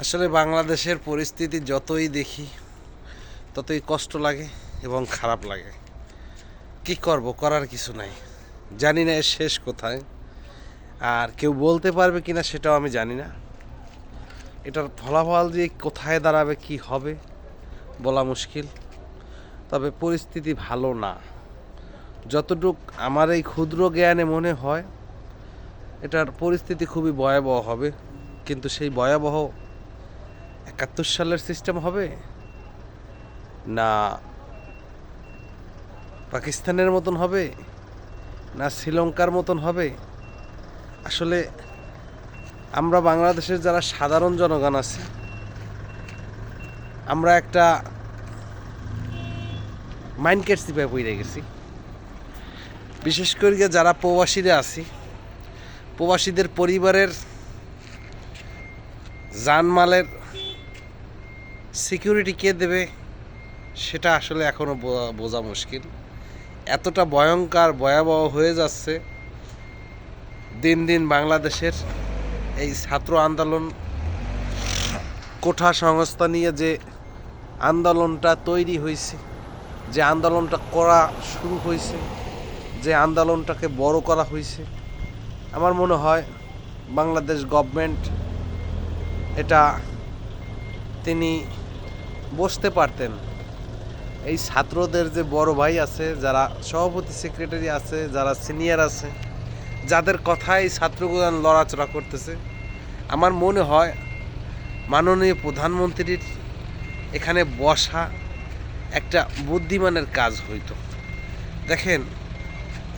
আসলে বাংলাদেশের পরিস্থিতি যতই দেখি, ততই কষ্ট লাগে এবং খারাপ লাগে। কি করব, করার কিছু নাই। জানি না এর শেষ কোথায়। আর কেউ বলতে পারবে কিনা সেটাও আমি জানি না। এটার ফলাফল যে কোথায় দাঁড়াবে, কি হবে, বলা মুশকিল। তবে পরিস্থিতি ভালো না। যতটুক আমার এই ক্ষুদ্র জ্ঞানে মনে হয়, এটার পরিস্থিতি খুবই ভয়াবহ হবে। কিন্তু সেই ভয়াবহ একাত্তর সালের সিস্টেম হবে? না, পাকিস্তানের মতন হবে? না, শ্রীলঙ্কার মতন হবে? আসলে, আমরা বাংলাদেশের যারা সাধারণ জনগণ আছি, আমরা একটা মাইন্ড কেটসিপে পড়ে গেছি। বিশেষ করে যারা প্রবাসীরা আছি, প্রবাসীদের পরিবারের জানমালের সিকিউরিটি কে দেবে, সেটা আসলে এখনও বোঝা মুশকিল। এতটা ভয়ঙ্কর, ভয়াবহ হয়ে যাচ্ছে, দিন দিন বাংলাদেশের এই ছাত্র আন্দোলন, কোঠা সংস্থা নিয়ে যে আন্দোলনটা তৈরি হয়েছে, যে আন্দোলনটা করা শুরু হয়েছে, যে আন্দোলনটাকে বড় করা হয়েছে, আমার মনে হয় বাংলাদেশ গভর্নমেন্ট এটা তিনি বসতে পারতেন। এই ছাত্রদের যে বড় ভাই আছে, যারা সভাপতি সেক্রেটারি আছে, যারা সিনিয়র আছে, যাদের কথায় ছাত্রগুলো লড়াচড়া করতেছে, আমার মনে হয় মাননীয় প্রধানমন্ত্রীর এখানে বসা একটা বুদ্ধিমানের কাজ হইতো। দেখেন,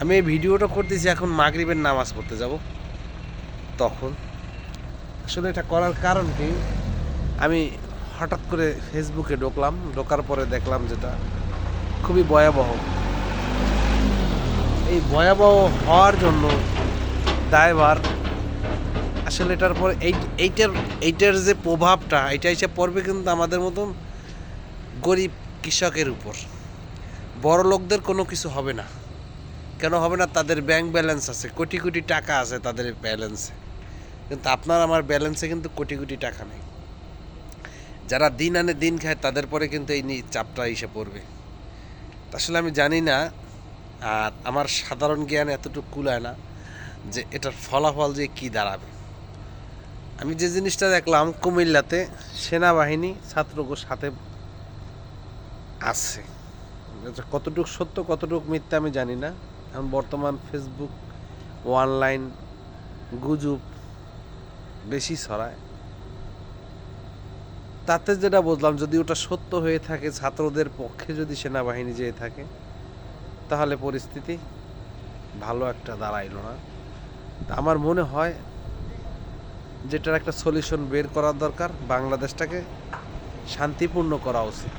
আমি এই ভিডিওটা করতেছি, এখন মাগরিবের নামাজ পড়তে যাব। তখন, আসলে এটা করার কারণ কি? আমি হঠাৎ করে ফেসবুকে ঢুকলাম, ঢোকার পরে দেখলাম যেটা খুবই ভয়াবহ। এই ভয়াবহ হওয়ার জন্য দায়ভার আসলে এটার পর এই এইটার এইটার যে প্রভাবটা এটা এসে পড়বে কিন্তু আমাদের মতন গরিব কৃষকের উপর। বড় লোকদের কোনো কিছু হবে না। কেন হবে না? তাদের ব্যাংক ব্যালেন্স আছে, কোটি কোটি টাকা আছে তাদের ব্যালেন্সে কিন্তু আপনার, আমার ব্যালেন্সে কিন্তু কোটি কোটি টাকা নেই। যারা দিন আনে দিন খায়, তাদের পরে কিন্তু এই চাপটা এসে পড়বে। আসলে আমি জানি না, আর আমার সাধারণ জ্ঞান এতটুকু কুলায় না যে এটার ফলাফল যে কি দাঁড়াবে। আমি যে জিনিসটা দেখলাম, কুমিল্লাতে সেনাবাহিনী ছাত্রকে সাথে আছে। কতটুকু সত্য, কতটুকু মিথ্যা আমি জানি না। এখন বর্তমান ফেসবুক অনলাইন গুজব বেশি ছড়ায়। তাতে যেটা বুঝলাম, যদি ওটা সত্য হয়ে থাকে, ছাত্রদের পক্ষে যদি সেনাবাহিনী যেয়ে থাকে, তাহলে পরিস্থিতি ভালো একটা দাঁড়াইল না। আমার মনে হয় যেটার একটা সলিউশন বের করার দরকার, বাংলাদেশটাকে শান্তিপূর্ণ করা উচিত।